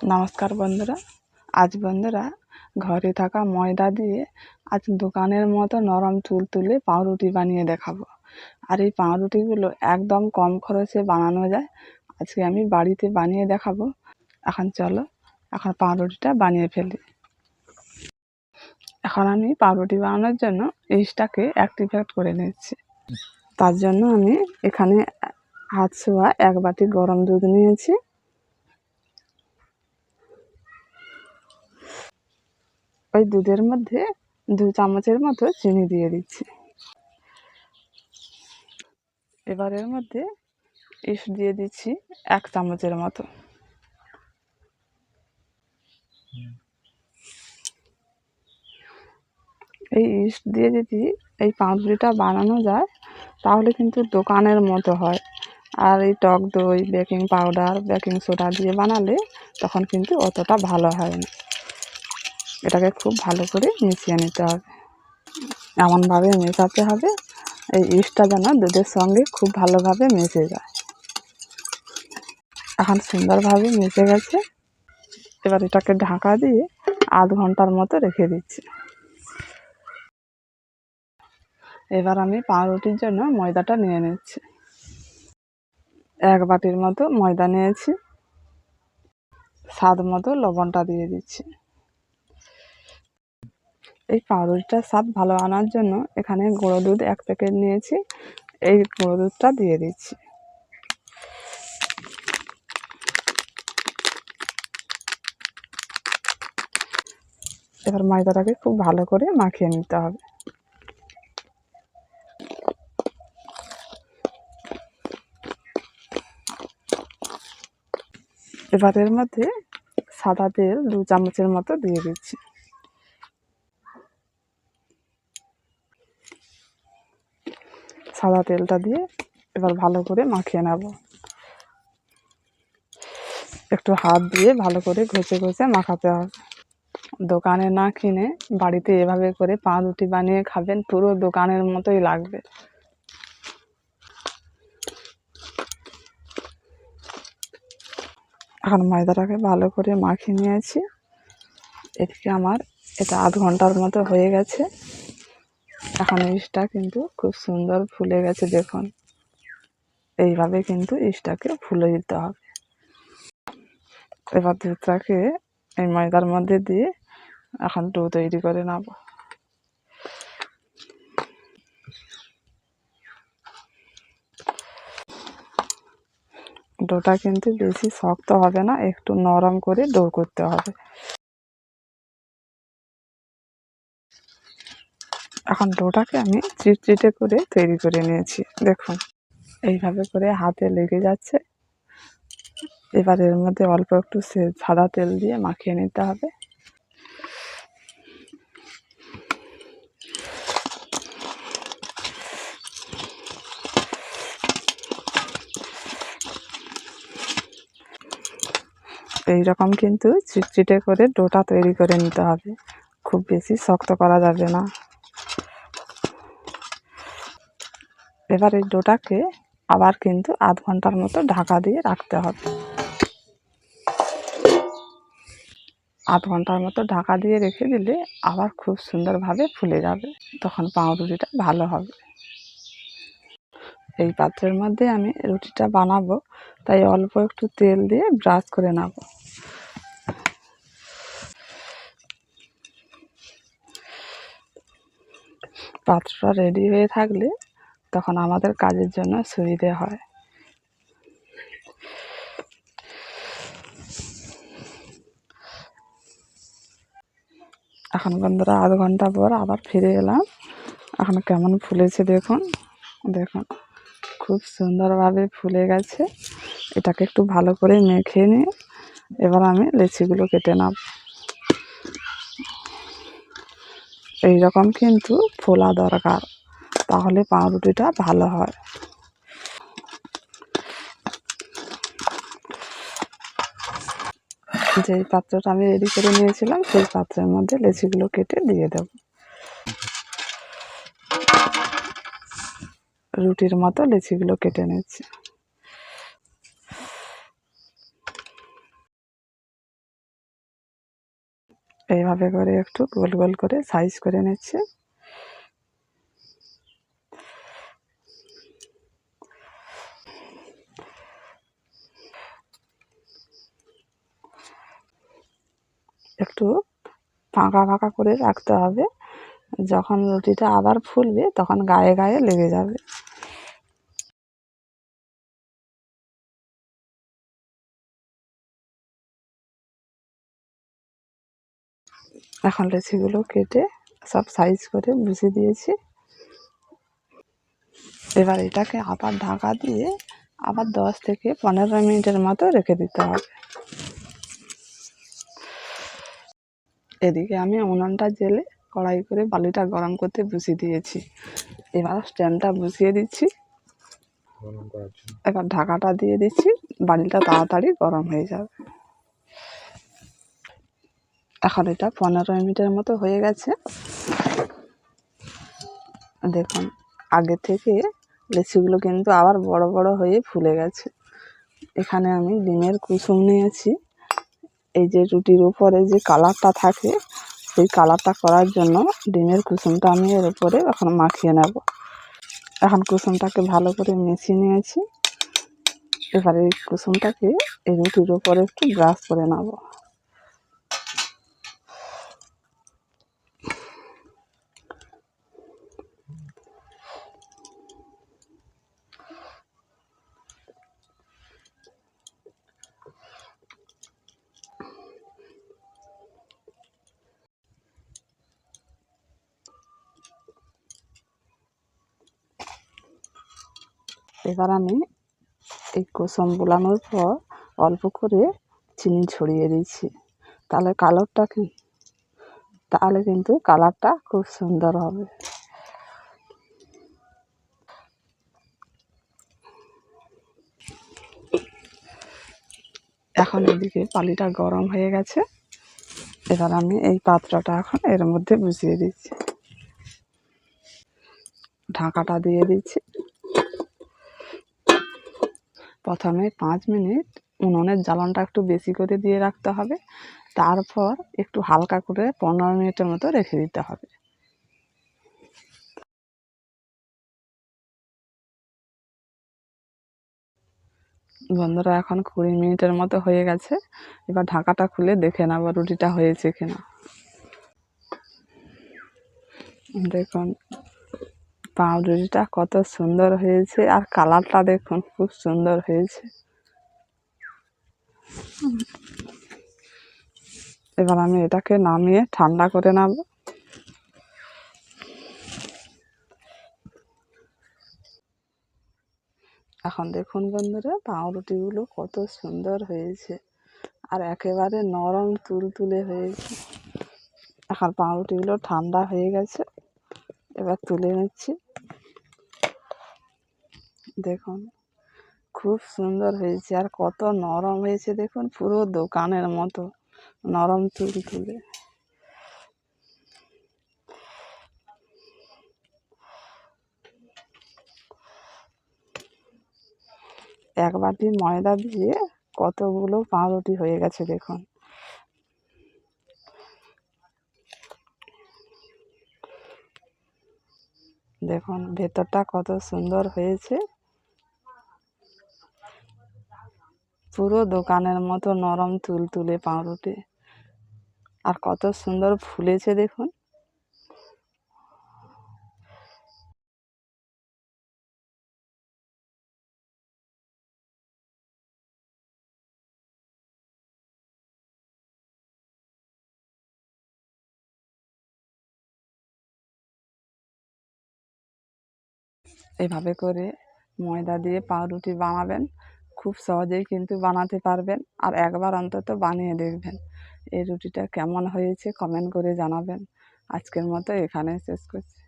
নমস্কার বন্ধুরা। আজ বন্ধুরা ঘরে থাকা ময়দা দিয়ে আজ দোকানের মতো নরম চুল তুলে পাউরুটি বানিয়ে দেখাবো। আর এই পাউরুটিগুলো একদম কম খরচে বানানো যায়। আজকে আমি বাড়িতে বানিয়ে দেখাবো। এখন চলো, এখন পাউরুটিটা বানিয়ে ফেলি। এখন আমি পাউরুটি বানানোর জন্য ইস্টটাকে অ্যাক্টিভেট করে নিচ্ছি। তার জন্য আমি এখানে হাত ছোঁয়া এক বাটি গরম দুধ নিয়েছি। ওই দুধের মধ্যে দু চামচের মতো চিনি দিয়ে দিচ্ছি। এবার এর মধ্যে ইস্ট দিয়ে দিচ্ছি এক চামচের মতো। এই ইস্ট দিয়ে যদি এই পাউরুটিটা বানানো যায়, তাহলে কিন্তু দোকানের মতো হয়। আর এই টক দই, বেকিং পাউডার, বেকিং সোডা দিয়ে বানালে তখন কিন্তু অতটা ভালো হয় না। এটাকে খুব ভালো করে মিশিয়ে নিতে হবে। এমনভাবে মেশাতে হবে, এই ইস্টটা যেন দুধের সঙ্গে খুব ভালোভাবে মিশে যায়। এখন সুন্দরভাবে মিশে গেছে। এবার এটাকে ঢাকা দিয়ে আধ ঘণ্টার মতো রেখে দিচ্ছি। এবার আমি পাউরুটির জন্য ময়দাটা নিয়ে নিচ্ছি। এক বাটির মতো ময়দা নিয়েছি। স্বাদ মতো লবণটা দিয়ে দিচ্ছি। এই পাউরুটিটার স্বাদ ভালো আনার জন্য এখানে গুঁড়ো দুধ এক প্যাকেট নিয়েছি। এই গুঁড়ো দুধটা দিয়ে দিচ্ছি। এবার ময়দাটাকে খুব ভালো করে মাখিয়ে নিতে হবে। এবার এর মধ্যে সাদা তেল দু চামচের মতো দিয়ে দিচ্ছি। সাদা তেলটা দিয়ে এবার ভালো করে মাখিয়ে নেব। একটু হাত দিয়ে ভালো করে ঘষে ঘষে মাখাতে হবে। দোকানে না কিনে বাড়িতে এভাবে করে পা রুটি বানিয়ে খাবেন, পুরো দোকানের মতোই লাগবে। এখন ময়দাটাকে ভালো করে মাখিয়ে নিয়েছি। এদিকে আমার এটা আধ ঘণ্টার মতো হয়ে গেছে। এখন ইস্টটা কিন্তু খুব সুন্দর ফুলে গেছে দেখুন। এইভাবে কিন্তু ইস্টটাকে ফুলে দিতে হবে। এবার দুধটাকে এই ময়দার মধ্যে দিয়ে এখন ডো তৈরি করে নেব। ডোটা কিন্তু বেশি শক্ত হবে না, একটু নরম করে ডো করতে হবে। এখন ডোটাকে আমি চিটচিটে করে তৈরি করে নিয়েছি, দেখুন। এইভাবে করে হাতে লেগে যাচ্ছে। এবার এর মধ্যে অল্প একটু সাদা তেল দিয়ে মাখিয়ে নিতে হবে। এইরকম কিন্তু চিটচিটে করে ডোটা তৈরি করে নিতে হবে। খুব বেশি শক্ত করা যাবে না। এবার এই ডোটাকে আবার কিন্তু আধ ঘণ্টার মতো ঢাকা দিয়ে রাখতে হবে। আধ ঘণ্টার মতো ঢাকা দিয়ে রেখে দিলে আবার খুব সুন্দরভাবে ফুলে যাবে, তখন পাউরুটিটা ভালো হবে। এই পাত্রের মধ্যে আমি রুটিটা বানাবো, তাই অল্প একটু তেল দিয়ে ব্রাশ করে নেব। পাত্রটা রেডি হয়ে থাকলে তখন আমাদের কাজের জন্য সুবিধে হয়। এখন বন্ধুরা আধ ঘণ্টা পর আবার ফিরে এলাম। এখন কেমন ফুলেছে দেখুন। দেখুন, খুব সুন্দরভাবে ফুলে গেছে। এটাকে একটু ভালো করে মেখে নিয়ে এবার আমি লেচিগুলো কেটে নেব। এইরকম কিন্তু ফোলা দরকার। তাহলে পাউরুটিটা ভালো হয়। যেই পাত্রটা আমি রেডি করে নিয়েছিলাম, সেই পাত্রের মধ্যে লেচিগুলো কেটে দিয়ে দেব। রুটির মতো লেচিগুলো কেটে নিচ্ছি। এইভাবে করে একটু গোল গোল করে সাইজ করে নিচ্ছে। একটু ফাঁকা ফাঁকা করে রাখতে হবে। যখন রুটিটা আবার ফুলবে, তখন গায়ে গায়ে লেগে যাবে। এখন লেচিগুলো কেটে সব সাইজ করে বুঝে দিয়েছি। এবার এটাকে আবার ঢাকা দিয়ে আবার দশ থেকে পনেরো মিনিটের মতো রেখে দিতে হবে। এদিকে আমি উনুনটা জেলে কড়াই করে বালিটা গরম করতে বসিয়ে দিয়েছি। এবার স্ট্যান্ডটা বসিয়ে দিচ্ছি। এবার ঢাকাটা দিয়ে দিচ্ছি। বালিটা তাড়াতাড়ি গরম হয়ে যাবে। এখন এটা পনেরো মিনিটের মতো হয়ে গেছে। দেখুন আগে থেকে লেচিগুলো কিন্তু আবার বড় বড় হয়ে ফুলে গেছে। এখানে আমি ডিমের কুসুম নিয়েছি। এই যে রুটির উপরে যে কালারটা থাকে, সেই কালারটা করার জন্য ডিমের কুসুমটা আমি এর উপরে এখন মাখিয়ে নেব। এখন কুসুমটাকে ভালো করে মিশিয়ে নিয়েছি। এবারে এই কুসুমটাকে এই রুটির উপরে একটু ব্রাশ করে নেব। এবার আমি এই কুসুম বোলানোর পর অল্প করে চিনি ছড়িয়ে দিচ্ছি তাহলে কালারটা কি? তাহলে কিন্তু কালারটা খুব সুন্দর হবে। এখন এদিকে পালিটা গরম হয়ে গেছে। এবার আমি এই পাত্রটা এখন এর মধ্যে বসিয়ে দিচ্ছি। ঢাকাটা দিয়ে দিচ্ছি। প্রথমে পাঁচ মিনিট উনুনের জ্বালানটা একটু বেশি করে দিয়ে রাখতে হবে। তারপর একটু হালকা করে পনেরো মিনিটের মতো রেখে দিতে হবে। বন্ধুরা, এখন কুড়ি মিনিটের মতো হয়ে গেছে। এবার ঢাকাটা খুলে দেখে নেব রুটিটা হয়েছে কিনা। দেখুন পাউরুটিটা কত সুন্দর হয়েছে, আর কালারটা দেখুন খুব সুন্দর হয়েছে। এবার আমি এটাকে নামিয়ে ঠান্ডা করে নেব। এখন দেখুন বন্ধুরা, পাউরুটিগুলো কত সুন্দর হয়েছে, আর একেবারে নরম তুলতুলে হয়েছে। এখন পাউরুটিগুলো ঠান্ডা হয়ে গেছে, এবার তুলে নিচ্ছি। দেখুন, খুব সুন্দর হয়েছে। আর কত নরম হয়েছে দেখুন, পুরো দোকানের মতো নরম তুল তুলে। এক বাটি ময়দা দিয়ে কতগুলো পাউরুটি হয়ে গেছে দেখুন। দেখুন, ভেতরটা কত সুন্দর হয়েছে। পুরো দোকানের মতো নরম তুলতুলে পাউরুটি। আর কত সুন্দর ফুলেছে দেখুন। এভাবে করে ময়দা দিয়ে পাউরুটি বানাবেন। খুব সহজেই কিন্তু বানাতে পারবেন। আর একবার অন্তত বানিয়ে দেখবেন। এই রুটিটা কেমন হয়েছে কমেন্ট করে জানাবেন। আজকের মতো এখানে শেষ করছি।